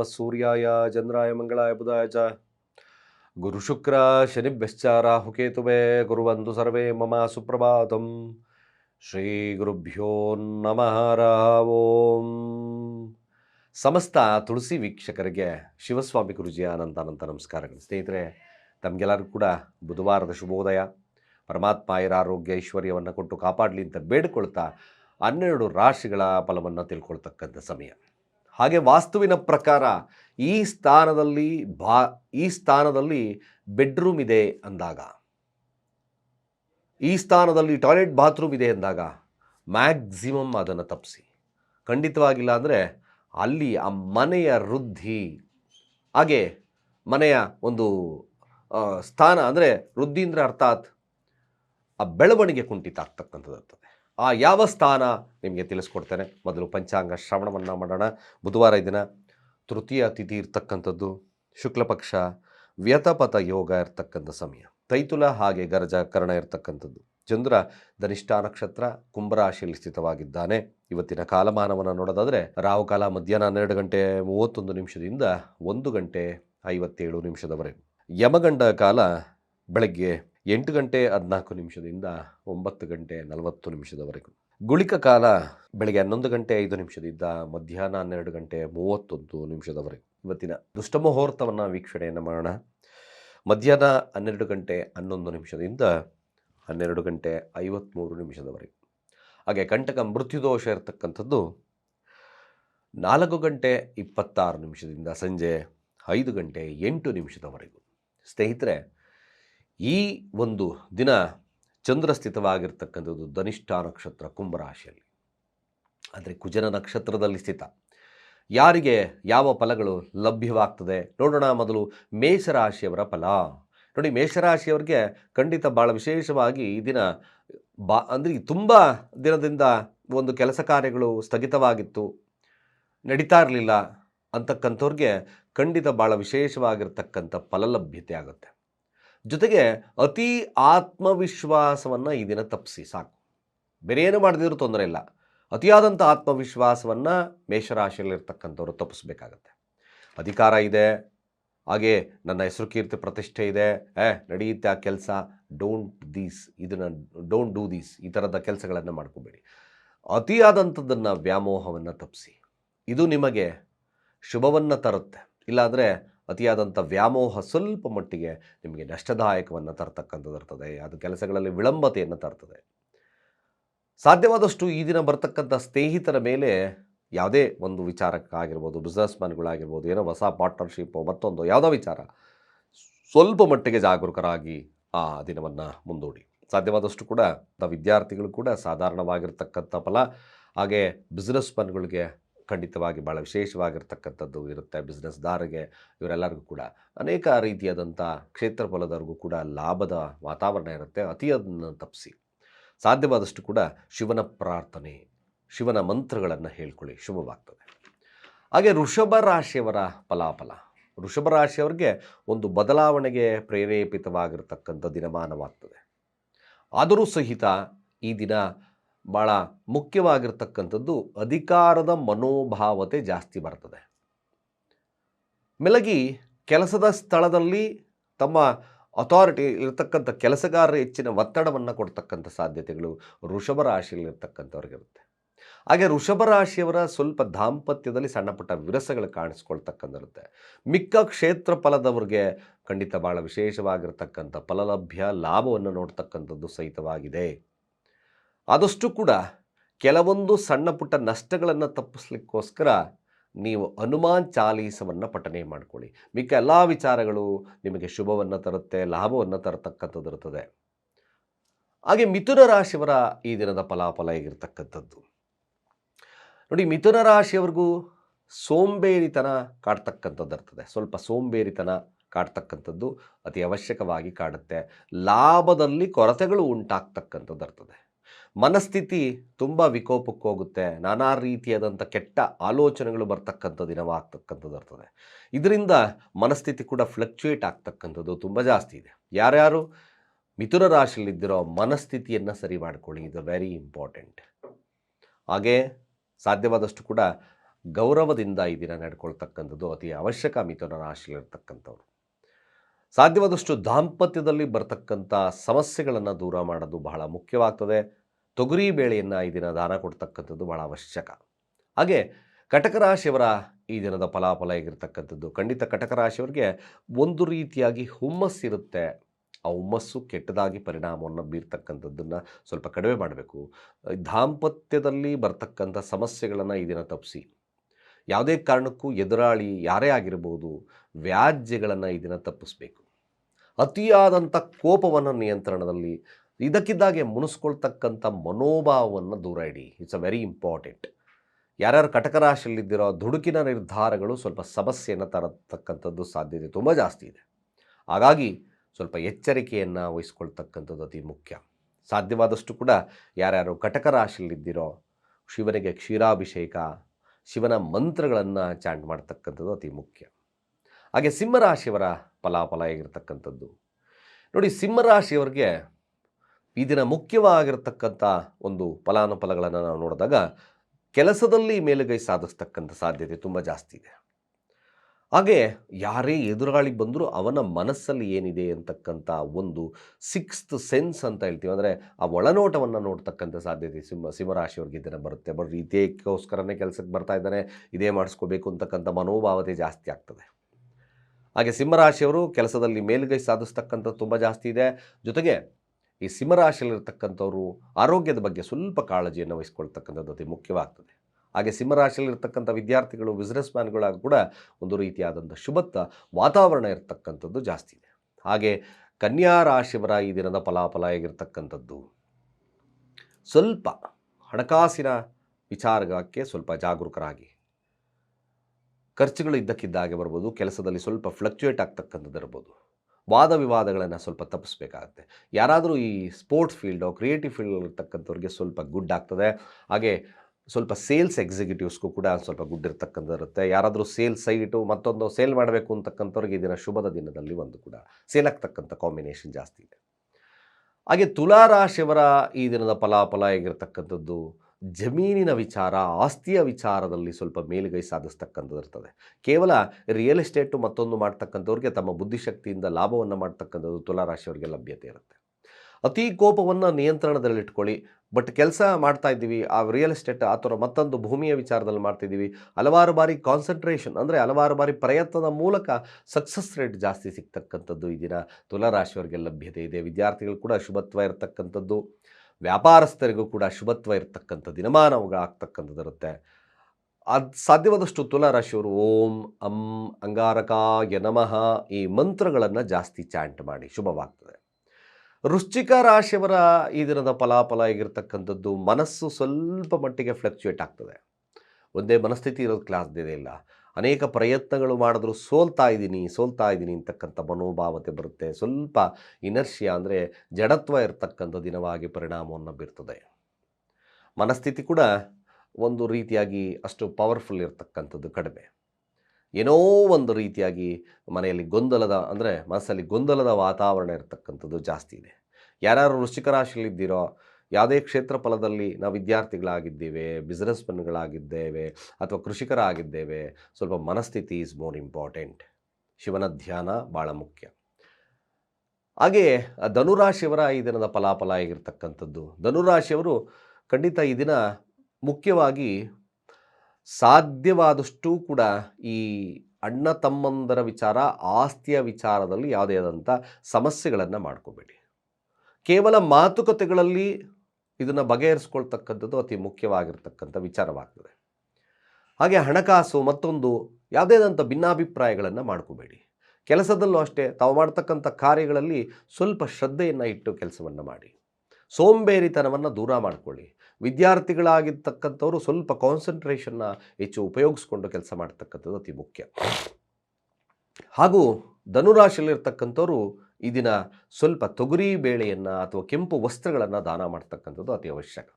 ನಮಃ ಸೂರ್ಯಾಯ ಚಂದ್ರಾಯ ಮಂಗಳಾಯ ಬುಧಾಯ ಚ ಗುರು ಶುಕ್ರ ಶನಿಭ್ಯಶ್ಚ ರಾಹುಕೇತುವೆ ಗುರುವಂದು ಸರ್ವೇ ಮಮ ಸುಪ್ರಭಾತಂ ಶ್ರೀ ಗುರುಭ್ಯೋ ನಮಃ ಓಂ ಸಮಸ್ತ ತುಳಸಿ ವೀಕ್ಷಕರಿಗೆ ಶಿವಸ್ವಾಮಿ ಗುರುಜಿಯ ಅನಂತ ಅನಂತ ನಮಸ್ಕಾರಗಳು. ಸ್ನೇಹಿತರೆ, ತಮಗೆಲ್ಲರಿಗೂ ಕೂಡ ಬುಧವಾರದ ಶುಭೋದಯ. ಪರಮಾತ್ಮ ಆರೋಗ್ಯ, ಐಶ್ವರ್ಯವನ್ನು ಕೊಟ್ಟು ಕಾಪಾಡಲಿ ಅಂತ ಬೇಡಿಕೊಳ್ತಾ ಹನ್ನೆರಡು ರಾಶಿಗಳ ಫಲವನ್ನು ತಿಳ್ಕೊಳ್ತಕ್ಕಂಥ ಸಮಯ. ಹಾಗೆ ವಾಸ್ತುವಿನ ಪ್ರಕಾರ ಈ ಸ್ಥಾನದಲ್ಲಿ ಬಾ, ಈ ಸ್ಥಾನದಲ್ಲಿ ಬೆಡ್ರೂಮ್ ಇದೆ ಅಂದಾಗ, ಈ ಸ್ಥಾನದಲ್ಲಿ ಟಾಯ್ಲೆಟ್ ಬಾತ್ರೂಮ್ ಇದೆ ಅಂದಾಗ ಮ್ಯಾಕ್ಸಿಮಮ್ ಅದನ್ನು ತಪ್ಪಿಸಿ. ಖಂಡಿತವಾಗಿಲ್ಲ ಅಂದರೆ ಅಲ್ಲಿ ಆ ಮನೆಯ ವೃದ್ಧಿ, ಹಾಗೆ ಮನೆಯ ಒಂದು ಸ್ಥಾನ ಅಂದರೆ ವೃದ್ಧಿ ಅಂದರೆ ಅರ್ಥಾತ್ ಆ ಬೆಳವಣಿಗೆ ಕುಂಠಿತ ಆಗ್ತಕ್ಕಂಥದ್ದು. ಆ ಯಾವ ಸ್ಥಾನ ನಿಮಗೆ ತಿಳಿಸ್ಕೊಡ್ತೇನೆ. ಮೊದಲು ಪಂಚಾಂಗ ಶ್ರವಣವನ್ನು ಮಾಡೋಣ. ಬುಧವಾರ ದಿನ ತೃತೀಯ ತಿಥಿ ಇರ್ತಕ್ಕಂಥದ್ದು. ಶುಕ್ಲಪಕ್ಷ ವ್ಯತಪಥ ಯೋಗ ಇರ್ತಕ್ಕಂಥ ಸಮಯ. ತೈತುಲ ಹಾಗೆ ಗರಜ ಕರ್ಣ ಇರ್ತಕ್ಕಂಥದ್ದು. ಚಂದ್ರ ಧನಿಷ್ಠ ನಕ್ಷತ್ರ ಕುಂಭರಾಶಿಯಲ್ಲಿ ಸ್ಥಿತವಾಗಿದ್ದಾನೆ. ಇವತ್ತಿನ ಕಾಲಮಾನವನ್ನು ನೋಡೋದಾದರೆ ರಾಹುಕಾಲ ಮಧ್ಯಾಹ್ನ ಹನ್ನೆರಡು ಗಂಟೆ ಮೂವತ್ತೊಂದು ನಿಮಿಷದಿಂದ ಒಂದು ಗಂಟೆ ಐವತ್ತೇಳು ನಿಮಿಷದವರೆಗೂ. ಯಮಗಂಡ ಕಾಲ ಬೆಳಗ್ಗೆ ಎಂಟು ಗಂಟೆ ಹದಿನಾಲ್ಕು ನಿಮಿಷದಿಂದ ಒಂಬತ್ತು ಗಂಟೆ ನಲವತ್ತು ನಿಮಿಷದವರೆಗೂ. ಗುಳಿಕ ಕಾಲ ಬೆಳಗ್ಗೆ ಹನ್ನೊಂದು ಗಂಟೆ ಐದು ನಿಮಿಷದಿಂದ ಮಧ್ಯಾಹ್ನ ಹನ್ನೆರಡು ಗಂಟೆ ಮೂವತ್ತೊಂದು ನಿಮಿಷದವರೆಗೆ. ಇವತ್ತಿನ ದುಷ್ಟಮುಹೂರ್ತವನ್ನು ವೀಕ್ಷಣೆಯನ್ನು ಮಾಡೋಣ. ಮಧ್ಯಾಹ್ನ ಹನ್ನೆರಡು ಗಂಟೆ ಹನ್ನೊಂದು ನಿಮಿಷದಿಂದ ಹನ್ನೆರಡು ಗಂಟೆ ಐವತ್ತ್ಮೂರು ನಿಮಿಷದವರೆಗೆ. ಹಾಗೆ ಕಂಟಕ ಮೃತ್ಯುದೋಷ ಇರತಕ್ಕಂಥದ್ದು ನಾಲ್ಕು ಗಂಟೆ ಇಪ್ಪತ್ತಾರು ನಿಮಿಷದಿಂದ ಸಂಜೆ ಐದು ಗಂಟೆ ಎಂಟು ನಿಮಿಷದವರೆಗೂ. ಸ್ನೇಹಿತರೆ ಈ ಒಂದು ದಿನ ಚಂದ್ರ ಸ್ಥಿತವಾಗಿರ್ತಕ್ಕಂಥದ್ದು ಧನಿಷ್ಠ ನಕ್ಷತ್ರ ಕುಂಭರಾಶಿಯಲ್ಲಿ ಅಂದರೆ ಕುಜನ ನಕ್ಷತ್ರದಲ್ಲಿ ಸ್ಥಿತ. ಯಾರಿಗೆ ಯಾವ ಫಲಗಳು ಲಭ್ಯವಾಗ್ತದೆ? ನೋಡೋಣ ಮೊದಲು ಮೇಷರಾಶಿಯವರ ಫಲ. ನೋಡಿ, ಮೇಷರಾಶಿಯವರಿಗೆ ಖಂಡಿತ ಭಾಳ ವಿಶೇಷವಾಗಿ ಈ ದಿನ ಬಾ, ಅಂದರೆ ತುಂಬ ದಿನದಿಂದ ಒಂದು ಕೆಲಸ ಕಾರ್ಯಗಳು ಸ್ಥಗಿತವಾಗಿತ್ತು. ನಡೀತಾ ಇರಲಿಲ್ಲ ಅಂತಕ್ಕಂಥವ್ರಿಗೆ ಖಂಡಿತ ಭಾಳ ವಿಶೇಷವಾಗಿರ್ತಕ್ಕಂಥ ಫಲಲಭ್ಯತೆ ಆಗುತ್ತೆ. ಜೊತೆಗೆ ಅತಿ ಆತ್ಮವಿಶ್ವಾಸವನ್ನು ಈ ದಿನ ತಪ್ಪಿಸಿ, ಸಾಕು. ಬೇರೆ ಏನು ಮಾಡದಿದ್ರೂ ತೊಂದರೆ ಇಲ್ಲ. ಅತಿಯಾದಂಥ ಆತ್ಮವಿಶ್ವಾಸವನ್ನು ಮೇಷರಾಶಿಯಲ್ಲಿರ್ತಕ್ಕಂಥವ್ರು ತಪ್ಪಿಸ್ಬೇಕಾಗತ್ತೆ. ಅಧಿಕಾರ ಇದೆ, ಹಾಗೆ ನನ್ನ ಹೆಸರು ಕೀರ್ತಿ ಪ್ರತಿಷ್ಠೆ ಇದೆ ಏ ನಡೆಯುತ್ತೆ ಆ ಕೆಲಸ ಡೋಂಟ್ ದೀಸ್ ಇದನ್ನು ಡೋಂಟ್ ಡೂ ದೀಸ್ ಈ ಥರದ ಕೆಲಸಗಳನ್ನು ಮಾಡ್ಕೋಬೇಡಿ. ಅತಿಯಾದಂಥದ್ದನ್ನು ವ್ಯಾಮೋಹವನ್ನು ತಪ್ಪಿಸಿ. ಇದು ನಿಮಗೆ ಶುಭವನ್ನು ತರುತ್ತೆ. ಇಲ್ಲಾಂದರೆ ಅತಿಯಾದಂಥ ವ್ಯಾಮೋಹ ಸ್ವಲ್ಪ ಮಟ್ಟಿಗೆ ನಿಮಗೆ ನಷ್ಟದಾಯಕವನ್ನು ತರ್ತಕ್ಕಂಥದ್ದು ಇರ್ತದೆ, ಅದು ಕೆಲಸಗಳಲ್ಲಿ ವಿಳಂಬತೆಯನ್ನು ತರ್ತದೆ. ಸಾಧ್ಯವಾದಷ್ಟು ಈ ದಿನ ಬರ್ತಕ್ಕಂಥ ಸ್ನೇಹಿತರ ಮೇಲೆ ಯಾವುದೇ ಒಂದು ವಿಚಾರಕ್ಕಾಗಿರ್ಬೋದು ಬಿಸ್ನೆಸ್ ಮ್ಯಾನ್ಗಳಾಗಿರ್ಬೋದು ಏನೋ ಹೊಸ ಪಾರ್ಟ್ನರ್ಶಿಪ್ಪು ಮತ್ತೊಂದು ಯಾವುದೋ ವಿಚಾರ, ಸ್ವಲ್ಪ ಮಟ್ಟಿಗೆ ಜಾಗರೂಕರಾಗಿ ಆ ದಿನವನ್ನು ಮುಂದೂಡಿ. ಸಾಧ್ಯವಾದಷ್ಟು ಕೂಡ ವಿದ್ಯಾರ್ಥಿಗಳು ಕೂಡ ಸಾಧಾರಣವಾಗಿರ್ತಕ್ಕಂಥ ಫಲ, ಹಾಗೆ ಬಿಸ್ನೆಸ್ ಮ್ಯಾನ್ಗಳಿಗೆ ಖಂಡಿತವಾಗಿ ಭಾಳ ವಿಶೇಷವಾಗಿರ್ತಕ್ಕಂಥದ್ದು ಇರುತ್ತೆ. ಬಿಸ್ನೆಸ್ದಾರಿಗೆ ಇವರೆಲ್ಲರಿಗೂ ಕೂಡ ಅನೇಕ ರೀತಿಯಾದಂಥ ಕ್ಷೇತ್ರ ಫಲದವರೆಗೂ ಕೂಡ ಲಾಭದ ವಾತಾವರಣ ಇರುತ್ತೆ. ಅತಿಯನ್ನು ತಪ್ಪಿಸಿ. ಸಾಧ್ಯವಾದಷ್ಟು ಕೂಡ ಶಿವನ ಪ್ರಾರ್ಥನೆ, ಶಿವನ ಮಂತ್ರಗಳನ್ನು ಹೇಳ್ಕೊಳ್ಳಿ. ಶುಭವಾಗ್ತದೆ. ಹಾಗೆ ವೃಷಭ ರಾಶಿಯವರ ಫಲಾಫಲ. ವೃಷಭ ರಾಶಿಯವರಿಗೆ ಒಂದು ಬದಲಾವಣೆಗೆ ಪ್ರೇರೇಪಿತವಾಗಿರ್ತಕ್ಕಂಥ ದಿನಮಾನವಾಗ್ತದೆ. ಆದರೂ ಸಹಿತ ಈ ದಿನ ಭಾಳ ಮುಖ್ಯವಾಗಿರ್ತಕ್ಕಂಥದ್ದು ಅಧಿಕಾರದ ಮನೋಭಾವತೆ ಜಾಸ್ತಿ ಬರ್ತದೆ. ಮೆಲಗಿ ಕೆಲಸದ ಸ್ಥಳದಲ್ಲಿ ತಮ್ಮ ಅಥಾರಿಟಿ ಇರತಕ್ಕಂಥ ಕೆಲಸಗಾರರ ಹೆಚ್ಚಿನ ಒತ್ತಡವನ್ನು ಕೊಡ್ತಕ್ಕಂಥ ಸಾಧ್ಯತೆಗಳು ವೃಷಭ ರಾಶಿಯಲ್ಲಿರ್ತಕ್ಕಂಥವ್ರಿಗಿರುತ್ತೆ. ಹಾಗೆ ಋಷಭ ರಾಶಿಯವರ ಸ್ವಲ್ಪ ದಾಂಪತ್ಯದಲ್ಲಿ ಸಣ್ಣ ಪುಟ್ಟ ವಿರಸಗಳು ಕಾಣಿಸ್ಕೊಳ್ತಕ್ಕಂಥಿರುತ್ತೆ ಮಿಕ್ಕ ಕ್ಷೇತ್ರ ಫಲದವ್ರಿಗೆ ಖಂಡಿತ ಭಾಳ ವಿಶೇಷವಾಗಿರ್ತಕ್ಕಂಥ ಫಲಲಭ್ಯ ಲಾಭವನ್ನು ನೋಡ್ತಕ್ಕಂಥದ್ದು ಸಹಿತವಾಗಿದೆ. ಆದಷ್ಟು ಕೂಡ ಕೆಲವೊಂದು ಸಣ್ಣ ಪುಟ್ಟ ನಷ್ಟಗಳನ್ನು ತಪ್ಪಿಸ್ಲಿಕ್ಕೋಸ್ಕರ ನೀವು ಹನುಮಾನ್ ಚಾಲೀಸವನ್ನು ಪಠನೆ ಮಾಡಿಕೊಳ್ಳಿ. ಮಿಕ್ಕ ಎಲ್ಲ ವಿಚಾರಗಳು ನಿಮಗೆ ಶುಭವನ್ನು ತರುತ್ತೆ, ಲಾಭವನ್ನು ತರತಕ್ಕಂಥದ್ದು ಇರ್ತದೆ ಹಾಗೆ ಮಿಥುನ ರಾಶಿಯವರ ಈ ದಿನದ ಫಲಾಫಲ ಹೇಗಿರ್ತಕ್ಕಂಥದ್ದು? ನೋಡಿ, ಮಿಥುನ ರಾಶಿಯವ್ರಿಗೂ ಸೋಂಬೇರಿತನ ಕಾಡ್ತಕ್ಕಂಥದ್ದು ಇರ್ತದೆ. ಸ್ವಲ್ಪ ಸೋಂಬೇರಿತನ ಕಾಡ್ತಕ್ಕಂಥದ್ದು ಅತಿ ಅವಶ್ಯಕವಾಗಿ ಕಾಡುತ್ತೆ. ಲಾಭದಲ್ಲಿ ಕೊರತೆಗಳು ಉಂಟಾಗ್ತಕ್ಕಂಥದ್ದು ಇರ್ತದೆ. ಮನಸ್ಥಿತಿ ತುಂಬ ವಿಕೋಪಕ್ಕೆ ಹೋಗುತ್ತೆ. ನಾನಾ ರೀತಿಯಾದಂಥ ಕೆಟ್ಟ ಆಲೋಚನೆಗಳು ಬರ್ತಕ್ಕಂಥ ದಿನವಾಗ್ತಕ್ಕಂಥದ್ದು ಇರ್ತದೆ. ಇದರಿಂದ ಮನಸ್ಥಿತಿ ಕೂಡ ಫ್ಲಕ್ಚುಯೇಟ್ ಆಗ್ತಕ್ಕಂಥದ್ದು ತುಂಬ ಜಾಸ್ತಿ ಇದೆ. ಯಾರ್ಯಾರು ಮಿಥುನ ರಾಶಿಯಲ್ಲಿದ್ದಿರೋ ಮನಸ್ಥಿತಿಯನ್ನು ಸರಿ ಮಾಡ್ಕೊಳ್ಳಿ. ಇದು ವೆರಿ ಇಂಪಾರ್ಟೆಂಟ್ ಹಾಗೆ ಸಾಧ್ಯವಾದಷ್ಟು ಕೂಡ ಗೌರವದಿಂದ ಈ ದಿನ ನಡ್ಕೊಳ್ತಕ್ಕಂಥದ್ದು ಅತಿ ಅವಶ್ಯಕ ಮಿಥುನ ರಾಶಿಯಲ್ಲಿರ್ತಕ್ಕಂಥವ್ರು. ಸಾಧ್ಯವಾದಷ್ಟು ದಾಂಪತ್ಯದಲ್ಲಿ ಬರ್ತಕ್ಕಂಥ ಸಮಸ್ಯೆಗಳನ್ನು ದೂರ ಮಾಡೋದು ಬಹಳ ಮುಖ್ಯವಾಗ್ತದೆ. ತೊಗರಿ ಬೇಳೆಯನ್ನು ಈ ದಿನ ದಾನ ಕೊಡ್ತಕ್ಕಂಥದ್ದು ಬಹಳ ಅವಶ್ಯಕ. ಹಾಗೆ ಕಟಕ ರಾಶಿಯವರ ಈ ದಿನದ ಫಲಾಫಲ ಆಗಿರ್ತಕ್ಕಂಥದ್ದು ಖಂಡಿತ ಕಟಕ ರಾಶಿಯವರಿಗೆ ಒಂದು ರೀತಿಯಾಗಿ ಹುಮ್ಮಸ್ಸಿರುತ್ತೆ ಆ ಹುಮ್ಮಸ್ಸು ಕೆಟ್ಟದಾಗಿ ಪರಿಣಾಮವನ್ನು ಬೀರ್ತಕ್ಕಂಥದ್ದನ್ನು ಸ್ವಲ್ಪ ಕಡಿಮೆ ಮಾಡಬೇಕು. ದಾಂಪತ್ಯದಲ್ಲಿ ಬರ್ತಕ್ಕಂಥ ಸಮಸ್ಯೆಗಳನ್ನು ಈ ದಿನ ತಪ್ಪಿಸಿ ಯಾವುದೇ ಕಾರಣಕ್ಕೂ ಎದುರಾಳಿ ಯಾರೇ ಆಗಿರ್ಬೋದು ವ್ಯಾಜ್ಯಗಳನ್ನು ಈ ದಿನ ತಪ್ಪಿಸ್ಬೇಕು. ಅತಿಯಾದಂಥ ಕೋಪವನ್ನು ನಿಯಂತ್ರಣದಲ್ಲಿ ಇದಕ್ಕಿದ್ದಾಗೆ ಮುನಿಸ್ಕೊಳ್ತಕ್ಕಂಥ ಮನೋಭಾವವನ್ನು ದೂರ ಇಡಿ. ಇಟ್ಸ್ ಅ ವೆರಿ ಇಂಪಾರ್ಟೆಂಟ್ ಯಾರ್ಯಾರು ಕಟಕರಾಶಿಯಲ್ಲಿದ್ದಿರೋ ದುಡುಕಿನ ನಿರ್ಧಾರಗಳು ಸ್ವಲ್ಪ ಸಮಸ್ಯೆಯನ್ನು ತರತಕ್ಕಂಥದ್ದು ಸಾಧ್ಯತೆ ತುಂಬ ಜಾಸ್ತಿ ಇದೆ. ಹಾಗಾಗಿ ಸ್ವಲ್ಪ ಎಚ್ಚರಿಕೆಯನ್ನು ವಹಿಸ್ಕೊಳ್ತಕ್ಕಂಥದ್ದು ಅತಿ ಮುಖ್ಯ. ಸಾಧ್ಯವಾದಷ್ಟು ಕೂಡ ಯಾರ್ಯಾರು ಕಟಕ ರಾಶಿಯಲ್ಲಿದ್ದಿರೋ ಶಿವನಿಗೆ ಕ್ಷೀರಾಭಿಷೇಕ, ಶಿವನ ಮಂತ್ರಗಳನ್ನು ಚಾಂಟ್ ಮಾಡ್ತಕ್ಕಂಥದ್ದು ಅತಿ ಮುಖ್ಯ. ಹಾಗೆ ಸಿಂಹರಾಶಿಯವರ ಫಲಾಫಲ ಹೇಗಿರ್ತಕ್ಕಂಥದ್ದು. ನೋಡಿ ಸಿಂಹರಾಶಿಯವರಿಗೆ ಈ ದಿನ ಮುಖ್ಯವಾಗಿರತಕ್ಕಂಥ ಒಂದು ಫಲಾನುಫಲಗಳನ್ನು ನಾವು ನೋಡಿದಾಗ ಕೆಲಸದಲ್ಲಿ ಮೇಲುಗೈ ಸಾಧಿಸ್ತಕ್ಕಂಥ ಸಾಧ್ಯತೆ ತುಂಬ ಜಾಸ್ತಿ ಇದೆ. ಹಾಗೆ ಯಾರೇ ಎದುರಾಳಿ ಬಂದರೂ ಅವನ ಮನಸ್ಸಲ್ಲಿ ಏನಿದೆ ಅಂತಕ್ಕಂಥ ಒಂದು ಸಿಕ್ಸ್ತ್ ಸೆನ್ಸ್ ಅಂತ ಹೇಳ್ತೀವಿ. ಅಂದರೆ ಆ ಒಳನೋಟವನ್ನು ನೋಡ್ತಕ್ಕಂಥ ಸಾಧ್ಯತೆ ಸಿಂಹ, ಸಿಂಹರಾಶಿಯವ್ರಿಗೆ ಇದನ್ನು ಬರುತ್ತೆ. ಬಟ್ ಇದಕ್ಕೋಸ್ಕರನೇ ಕೆಲಸಕ್ಕೆ ಬರ್ತಾ ಇದ್ದಾನೆ, ಇದೇ ಮಾಡಿಸ್ಕೋಬೇಕು ಅಂತಕ್ಕಂಥ ಮನೋಭಾವತೆ ಜಾಸ್ತಿ ಆಗ್ತದೆ. ಹಾಗೆ ಸಿಂಹರಾಶಿಯವರು ಕೆಲಸದಲ್ಲಿ ಮೇಲುಗೈ ಸಾಧಿಸ್ತಕ್ಕಂಥ ತುಂಬ ಜಾಸ್ತಿ ಇದೆ. ಜೊತೆಗೆ ಈ ಸಿಂಹರಾಶಿಯಲ್ಲಿರ್ತಕ್ಕಂಥವ್ರು ಆರೋಗ್ಯದ ಬಗ್ಗೆ ಸ್ವಲ್ಪ ಕಾಳಜಿಯನ್ನು ವಹಿಸ್ಕೊಳ್ತಕ್ಕಂಥದ್ದು ಅತಿ ಮುಖ್ಯವಾಗ್ತದೆ. ಹಾಗೆ ಸಿಂಹರಾಶಿಯಲ್ಲಿರ್ತಕ್ಕಂಥ ವಿದ್ಯಾರ್ಥಿಗಳು ಬಿಸ್ನೆಸ್ ಮ್ಯಾನ್ಗಳಾಗ ಕೂಡ ಒಂದು ರೀತಿಯಾದಂಥ ಶುಭತ್ತ ವಾತಾವರಣ ಇರತಕ್ಕಂಥದ್ದು ಜಾಸ್ತಿ ಇದೆ. ಹಾಗೆ ಕನ್ಯಾ ರಾಶಿಯವರ ಈ ದಿನದ ಫಲಾಫಲ ಆಗಿರ್ತಕ್ಕಂಥದ್ದು ಸ್ವಲ್ಪ ಹಣಕಾಸಿನ ವಿಚಾರಕ್ಕೆ ಸ್ವಲ್ಪ ಜಾಗರೂಕರಾಗಿ. ಖರ್ಚುಗಳು ಇದ್ದಕ್ಕಿದ್ದಾಗೆ ಬರ್ಬೋದು, ಕೆಲಸದಲ್ಲಿ ಸ್ವಲ್ಪ ಫ್ಲಕ್ಚುಯೇಟ್ ಆಗ್ತಕ್ಕಂಥದ್ದು ಇರ್ಬೋದು ವಾದ ವಿವಾದಗಳನ್ನು ಸ್ವಲ್ಪ ತಪ್ಪಿಸ್ಬೇಕಾಗುತ್ತೆ. ಯಾರಾದರೂ ಈ ಸ್ಪೋರ್ಟ್ಸ್ ಫೀಲ್ಡು, ಕ್ರಿಯೇಟಿವ್ ಫೀಲ್ಡ್ ತಕ್ಕಂಥವ್ರಿಗೆ ಸ್ವಲ್ಪ ಗುಡ್ ಆಗ್ತದೆ ಹಾಗೆ ಸ್ವಲ್ಪ ಸೇಲ್ಸ್ ಎಕ್ಸಿಕ್ಯೂಟಿವ್ಸ್ಗೂ ಕೂಡ ಸ್ವಲ್ಪ ಗುಡ್ ಇರ್ತಕ್ಕಂಥ ಇರುತ್ತೆ ಯಾರಾದರೂ ಸೇಲ್ ಸೈಟು ಮತ್ತೊಂದು ಸೇಲ್ ಮಾಡಬೇಕು ಅಂತಕ್ಕಂಥವ್ರಿಗೆ ದಿನ ಶುಭದ ದಿನದಲ್ಲಿ ಒಂದು ಕೂಡ ಸೇಲ್ ಆಗ್ತಕ್ಕಂಥ ಕಾಂಬಿನೇಷನ್ ಜಾಸ್ತಿ ಇದೆ. ಹಾಗೆ ತುಲಾ ರಾಶಿಯವರ ಈ ದಿನದ ಫಲಾಫಲ ಹೇಗಿರ್ತಕ್ಕಂಥದ್ದು? ಜಮೀನಿನ ವಿಚಾರ, ಆಸ್ತಿಯ ವಿಚಾರದಲ್ಲಿ ಸ್ವಲ್ಪ ಮೇಲುಗೈ ಸಾಧಿಸ್ತಕ್ಕಂಥದ್ದು ಇರ್ತದೆ. ಕೇವಲ ರಿಯಲ್ ಎಸ್ಟೇಟು ಮತ್ತೊಂದು ಮಾಡ್ತಕ್ಕಂಥವ್ರಿಗೆ ತಮ್ಮ ಬುದ್ಧಿಶಕ್ತಿಯಿಂದ ಲಾಭವನ್ನು ಮಾಡ್ತಕ್ಕಂಥದ್ದು ತುಲಾರಾಶಿಯವರಿಗೆ ಲಭ್ಯತೆ ಇರುತ್ತೆ. ಅತಿ ಕೋಪವನ್ನು ನಿಯಂತ್ರಣದಲ್ಲಿಟ್ಕೊಳ್ಳಿ. ಬಟ್ ಕೆಲಸ ಮಾಡ್ತಾ ಇದ್ದೀವಿ, ಆ ರಿಯಲ್ ಎಸ್ಟೇಟ್ ಅಥವಾ ಮತ್ತೊಂದು ಭೂಮಿಯ ವಿಚಾರದಲ್ಲಿ ಮಾಡ್ತಿದ್ದೀವಿ ಹಲವಾರು ಬಾರಿ ಕಾನ್ಸಂಟ್ರೇಷನ್ ಅಂದರೆ ಹಲವಾರು ಬಾರಿ ಪ್ರಯತ್ನದ ಮೂಲಕ ಸಕ್ಸಸ್ ರೇಟ್ ಜಾಸ್ತಿ ಸಿಗ್ತಕ್ಕಂಥದ್ದು ಈ ದಿನ ತುಲಾರಾಶಿಯವರಿಗೆ ಲಭ್ಯತೆ ಇದೆ. ವಿದ್ಯಾರ್ಥಿಗಳು ಕೂಡ ಶುಭತ್ವ ಇರತಕ್ಕಂಥದ್ದು. ವ್ಯಾಪಾರಸ್ಥರಿಗೂ ಕೂಡ ಶುಭತ್ವ ಇರತಕ್ಕಂಥ ದಿನಮಾನಗಳಾಗ್ತಕ್ಕಂಥದ್ದು ಇರುತ್ತೆ ಅದು ಸಾಧ್ಯವಾದಷ್ಟು ತುಲಾರಾಶಿಯವರು ಓಂ, ಅಂ, ಅಂಗಾರಕಾಯ ನಮಃ ಈ ಮಂತ್ರಗಳನ್ನು ಜಾಸ್ತಿ ಚಾಂಟ್ ಮಾಡಿ ಶುಭವಾಗ್ತದೆ. ವೃಶ್ಚಿಕ ರಾಶಿಯವರ ಈ ದಿನದ ಫಲಾಫಲ ಆಗಿರ್ತಕ್ಕಂಥದ್ದು ಮನಸ್ಸು ಸ್ವಲ್ಪ ಮಟ್ಟಿಗೆ ಫ್ಲಕ್ಚುಯೇಟ್ ಆಗ್ತದೆ. ಒಂದೇ ಮನಸ್ಥಿತಿ ಇರೋದು ಕ್ಲಾಸ್ ಇಲ್ಲ. ಅನೇಕ ಪ್ರಯತ್ನಗಳು ಮಾಡಿದ್ರು ಸೋಲ್ತಾ ಇದ್ದೀನಿ ಸೋಲ್ತಾ ಇದ್ದೀನಿ ಅಂತಕ್ಕಂಥ ಮನೋಭಾವತೆ ಬರುತ್ತೆ. ಸ್ವಲ್ಪ ಇನರ್ಷಿಯ ಅಂದರೆ ಜಡತ್ವ ಇರತಕ್ಕಂಥ ದಿನವಾಗಿ ಪರಿಣಾಮವನ್ನು ಬೀರ್ತದೆ. ಮನಸ್ಥಿತಿ ಕೂಡ ಒಂದು ರೀತಿಯಾಗಿ ಅಷ್ಟು ಪವರ್ಫುಲ್ ಇರತಕ್ಕಂಥದ್ದು ಕಡಿಮೆ. ಏನೋ ಒಂದು ರೀತಿಯಾಗಿ ಮನೆಯಲ್ಲಿ ಗೊಂದಲದ ಅಂದರೆ ಮನಸ್ಸಲ್ಲಿ ಗೊಂದಲದ ವಾತಾವರಣ ಇರತಕ್ಕಂಥದ್ದು ಜಾಸ್ತಿ ಇದೆ ಯಾರ್ಯಾರು ವೃಶ್ಚಿಕ ರಾಶಿಯಲ್ಲಿದ್ದೀರೋ ಯಾವುದೇ ಕ್ಷೇತ್ರ ಫಲದಲ್ಲಿ ನಾವು ವಿದ್ಯಾರ್ಥಿಗಳಾಗಿದ್ದೇವೆ ಬಿಸ್ನೆಸ್ ಮನ್ಗಳಾಗಿದ್ದೇವೆ ಅಥವಾ ಕೃಷಿಕರಾಗಿದ್ದೇವೆ, ಸ್ವಲ್ಪ ಮನಸ್ಥಿತಿ ಈಸ್ ಮೋರ್ ಇಂಪಾರ್ಟೆಂಟ್ ಶಿವನ ಧ್ಯಾನ ಭಾಳ ಮುಖ್ಯ. ಹಾಗೆಯೇ ಧನುರಾಶಿಯವರ ಈ ದಿನದ ಫಲಾಫಲ ಆಗಿರ್ತಕ್ಕಂಥದ್ದು ಧನುರಾಶಿಯವರು ಖಂಡಿತ ಈ ದಿನ ಮುಖ್ಯವಾಗಿ ಸಾಧ್ಯವಾದಷ್ಟು ಕೂಡ ಈ ಅಣ್ಣ ತಮ್ಮಂದರ ವಿಚಾರ, ಆಸ್ತಿಯ ವಿಚಾರದಲ್ಲಿ ಯಾವುದೇ ಆದಂಥ ಸಮಸ್ಯೆಗಳನ್ನು ಮಾಡ್ಕೋಬೇಡಿ. ಕೇವಲ ಮಾತುಕತೆಗಳಲ್ಲಿ ಇದನ್ನು ಬಗೆಹರಿಸ್ಕೊಳ್ತಕ್ಕಂಥದ್ದು ಅತಿ ಮುಖ್ಯವಾಗಿರ್ತಕ್ಕಂಥ ವಿಚಾರವಾಗ್ತದೆ. ಹಾಗೆ ಹಣಕಾಸು ಮತ್ತೊಂದು ಯಾವುದೇ ಆದಂಥ ಭಿನ್ನಾಭಿಪ್ರಾಯಗಳನ್ನು ಮಾಡ್ಕೋಬೇಡಿ. ಕೆಲಸದಲ್ಲೂ ಅಷ್ಟೇ ತಾವು ಮಾಡ್ತಕ್ಕಂಥ ಕಾರ್ಯಗಳಲ್ಲಿ ಸ್ವಲ್ಪ ಶ್ರದ್ಧೆಯನ್ನು ಇಟ್ಟು ಕೆಲಸವನ್ನು ಮಾಡಿ. ಸೋಂಬೇರಿತನವನ್ನು ದೂರ ಮಾಡಿಕೊಳ್ಳಿ. ವಿದ್ಯಾರ್ಥಿಗಳಾಗಿರ್ತಕ್ಕಂಥವರು ಸ್ವಲ್ಪ ಕಾನ್ಸಂಟ್ರೇಷನ್ನ ಹೆಚ್ಚು ಉಪಯೋಗಿಸ್ಕೊಂಡು ಕೆಲಸ ಮಾಡ್ತಕ್ಕಂಥದ್ದು ಅತಿ ಮುಖ್ಯ. ಹಾಗೂ ಧನುರಾಶಿಯಲ್ಲಿರ್ತಕ್ಕಂಥವ್ರು ಈ ದಿನ ಸ್ವಲ್ಪ ತೊಗರಿ ಬೇಳೆಯನ್ನು ಅಥವಾ ಕೆಂಪು ವಸ್ತ್ರಗಳನ್ನು ದಾನ ಮಾಡ್ತಕ್ಕಂಥದ್ದು ಅತಿ ಅವಶ್ಯಕ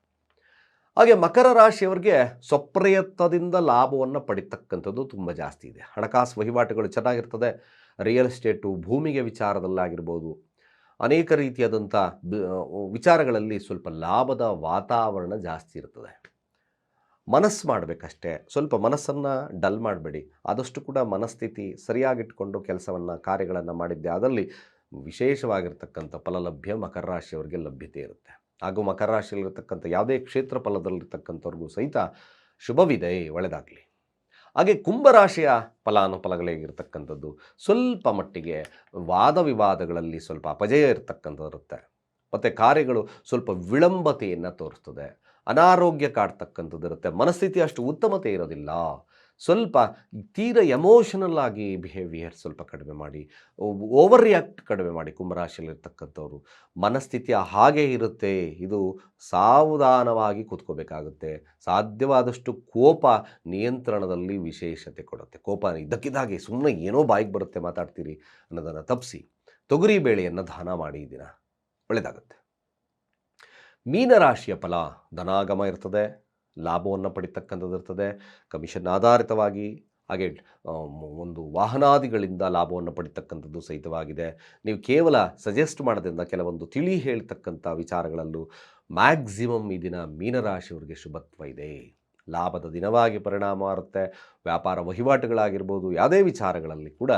ಹಾಗೆ ಮಕರ ರಾಶಿಯವರಿಗೆ ಸ್ವಪ್ರಯತ್ನದಿಂದ ಲಾಭವನ್ನು ಪಡಿತಕ್ಕಂಥದ್ದು ತುಂಬ ಜಾಸ್ತಿ ಇದೆ. ಹಣಕಾಸು ವಹಿವಾಟುಗಳು ಚೆನ್ನಾಗಿರ್ತದೆ. ರಿಯಲ್ ಎಸ್ಟೇಟು ಭೂಮಿಗೆ ವಿಚಾರದಲ್ಲಾಗಿರ್ಬೋದು. ಅನೇಕ ರೀತಿಯಾದಂಥ ವಿಚಾರಗಳಲ್ಲಿ ಸ್ವಲ್ಪ ಲಾಭದ ವಾತಾವರಣ ಜಾಸ್ತಿ ಇರ್ತದೆ. ಮನಸ್ಸು ಮಾಡಬೇಕಷ್ಟೇ. ಸ್ವಲ್ಪ ಮನಸ್ಸನ್ನು ಡಲ್ ಮಾಡಬೇಡಿ. ಆದಷ್ಟು ಕೂಡ ಮನಸ್ಥಿತಿ ಸರಿಯಾಗಿಟ್ಕೊಂಡು ಕೆಲಸವನ್ನು ಕಾರ್ಯಗಳನ್ನು ಮಾಡಿದ್ದೆ ಅದರಲ್ಲಿ ವಿಶೇಷವಾಗಿರ್ತಕ್ಕಂಥ ಫಲಲಭ್ಯ ಮಕರ ರಾಶಿಯವರಿಗೆ ಲಭ್ಯತೆ ಇರುತ್ತೆ. ಹಾಗೂ ಮಕರ ರಾಶಿಯಲ್ಲಿರ್ತಕ್ಕಂಥ ಯಾವುದೇ ಕ್ಷೇತ್ರ ಫಲದಲ್ಲಿರ್ತಕ್ಕಂಥವ್ರಿಗೂ ಸಹಿತ ಶುಭವಿದೆ ಒಳ್ಳೆಯದಾಗಲಿ ಹಾಗೆ ಕುಂಭರಾಶಿಯ ಫಲಾನುಫಲಗಳೇಗಿರ್ತಕ್ಕಂಥದ್ದು ಸ್ವಲ್ಪ ಮಟ್ಟಿಗೆ ವಾದ ವಿವಾದಗಳಲ್ಲಿ ಸ್ವಲ್ಪ ಅಪಜಯ ಇರತಕ್ಕಂಥದ್ದು ಇರುತ್ತೆ. ಮತ್ತು ಕಾರ್ಯಗಳು ಸ್ವಲ್ಪ ವಿಳಂಬತೆಯನ್ನು ತೋರಿಸ್ತದೆ. ಅನಾರೋಗ್ಯ ಕಾಡ್ತಕ್ಕಂಥದ್ದು ಇರುತ್ತೆ. ಮನಸ್ಥಿತಿ ಅಷ್ಟು ಉತ್ತಮತೆ ಇರೋದಿಲ್ಲ. ಸ್ವಲ್ಪ ತೀರ ಎಮೋಷನಲ್ ಆಗಿ ಬಿಹೇವಿಯರ್ ಸ್ವಲ್ಪ ಕಡಿಮೆ ಮಾಡಿ ಓವರ್ ರಿಯಾಕ್ಟ್ ಕಡಿಮೆ ಮಾಡಿ ಕುಂಭರಾಶಿಯಲ್ಲಿರ್ತಕ್ಕಂಥವ್ರು. ಮನಸ್ಥಿತಿ ಹಾಗೆ ಇರುತ್ತೆ. ಇದು ಸಾವಧಾನವಾಗಿ ಕೂತ್ಕೋಬೇಕಾಗುತ್ತೆ. ಸಾಧ್ಯವಾದಷ್ಟು ಕೋಪ ನಿಯಂತ್ರಣದಲ್ಲಿ ವಿಶೇಷತೆ ಕೊಡುತ್ತೆ. ಕೋಪ ಇದ್ದಕ್ಕಿದ್ದಾಗೆ ಸುಮ್ಮನೆ ಏನೋ ಬಾಯಿಗೆ ಬರುತ್ತೆ ಮಾತಾಡ್ತೀರಿ ಅನ್ನೋದನ್ನು ತಪ್ಪಿಸಿ. ತೊಗರಿ ಬೇಳೆಯನ್ನು ದಾನ ಮಾಡಿ ದಿನ. ಒಳ್ಳೆಯದಾಗುತ್ತೆ ಮೀನರಾಶಿಯ ಫಲ ಧನಾಗಮ ಇರ್ತದೆ. ಲಾಭವನ್ನು ಪಡಿತಕ್ಕಂಥದ್ದು ಇರ್ತದೆ. ಕಮಿಷನ್ ಆಧಾರಿತವಾಗಿ, ಹಾಗೆ ಒಂದು ವಾಹನಾದಿಗಳಿಂದ ಲಾಭವನ್ನು ಪಡಿತಕ್ಕಂಥದ್ದು ಸಹಿತವಾಗಿದೆ. ನೀವು ಕೇವಲ ಸಜೆಸ್ಟ್ ಮಾಡೋದ್ರಿಂದ ಕೆಲವೊಂದು ತಿಳಿ ಹೇಳ್ತಕ್ಕಂಥ ವಿಚಾರಗಳಲ್ಲೂ ಮ್ಯಾಕ್ಸಿಮಮ್ ಈ ದಿನ ಮೀನರಾಶಿಯವರಿಗೆ ಶುಭತ್ವ ಇದೆ. ಲಾಭದ ದಿನವಾಗಿ ಪರಿಣಾಮ ಇರುತ್ತೆ ವ್ಯಾಪಾರ ವಹಿವಾಟುಗಳಾಗಿರ್ಬೋದು, ಯಾವುದೇ ವಿಚಾರಗಳಲ್ಲಿ ಕೂಡ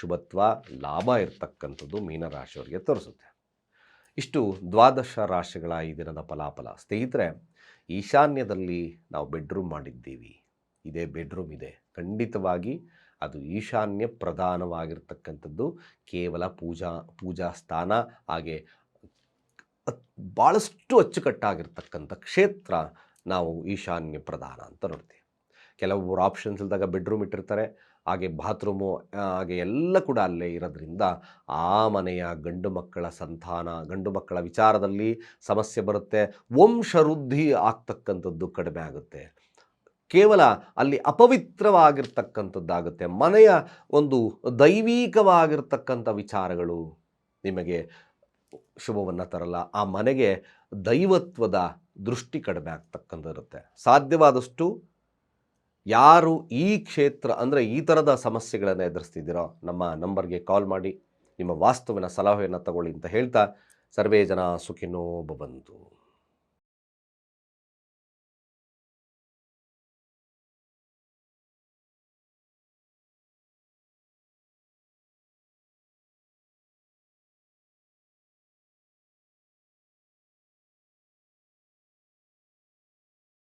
ಶುಭತ್ವ, ಲಾಭ ಇರತಕ್ಕಂಥದ್ದು ಮೀನರಾಶಿಯವರಿಗೆ ತೋರಿಸುತ್ತೆ. ಇಷ್ಟು ದ್ವಾದಶ ರಾಶಿಗಳ ಈ ದಿನದ ಫಲಾಫಲ. ಸ್ನೇಹಿತರೆ ಈಶಾನ್ಯದಲ್ಲಿ ನಾವು ಬೆಡ್ರೂಮ್ ಮಾಡಿದ್ದೀವಿ. ಇದೇ ಬೆಡ್ರೂಮ್ ಇದೆ. ಖಂಡಿತವಾಗಿ ಅದು ಈಶಾನ್ಯ ಪ್ರಧಾನವಾಗಿರ್ತಕ್ಕಂಥದ್ದು. ಕೇವಲ ಪೂಜಾ ಪೂಜಾ ಸ್ಥಾನ, ಹಾಗೆ ಭಾಳಷ್ಟು ಅಚ್ಚುಕಟ್ಟಾಗಿರ್ತಕ್ಕಂಥ ಕ್ಷೇತ್ರ ನಾವು ಈಶಾನ್ಯ ಪ್ರಧಾನ ಅಂತ ನೋಡ್ತೀವಿ. ಕೆಲವೊಬ್ಬರು ಆಪ್ಷನ್ಸ್ ಇಲ್ದಾಗ ಬೆಡ್ರೂಮ್ ಇಟ್ಟಿರ್ತಾರೆ. ಹಾಗೆ ಬಾತ್ರೂಮು ಹಾಗೆ ಎಲ್ಲ ಕೂಡ ಅಲ್ಲೇ ಇರೋದ್ರಿಂದ ಆ ಮನೆಯ ಗಂಡು ಮಕ್ಕಳ ಸಂತಾನ, ಗಂಡು ಮಕ್ಕಳ ವಿಚಾರದಲ್ಲಿ ಸಮಸ್ಯೆ ಬರುತ್ತೆ. ವಂಶವೃದ್ಧಿ ಆಗ್ತಕ್ಕಂಥದ್ದು ಕಡಿಮೆ ಆಗುತ್ತೆ. ಕೇವಲ ಅಲ್ಲಿ ಅಪವಿತ್ರವಾಗಿರ್ತಕ್ಕಂಥದ್ದಾಗುತ್ತೆ. ಮನೆಯ ಒಂದು ದೈವೀಕವಾಗಿರ್ತಕ್ಕಂಥ ವಿಚಾರಗಳು ನಿಮಗೆ ಶುಭವನ್ನು ತರಲ್ಲ. ಆ ಮನೆಗೆ ದೈವತ್ವದ ದೃಷ್ಟಿ ಕಡಿಮೆ ಆಗ್ತಕ್ಕಂಥದ್ದಿರುತ್ತೆ. ಸಾಧ್ಯವಾದಷ್ಟು ಯಾರು ಈ ಕ್ಷೇತ್ರ ಅಂದರೆ ಈ ಥರದ ಸಮಸ್ಯೆಗಳನ್ನು ಎದುರಿಸ್ತಿದ್ದೀರೋ ನಮ್ಮ ನಂಬರ್ಗೆ ಕಾಲ್ ಮಾಡಿ. ನಿಮ್ಮ ವಾಸ್ತುವಿನ ಸಲಹೆಯನ್ನು ತಗೊಳ್ಳಿ ಅಂತ ಹೇಳ್ತಾ ಸರ್ವೇ ಜನ ಸುಖಿನೋ ಭವಂತು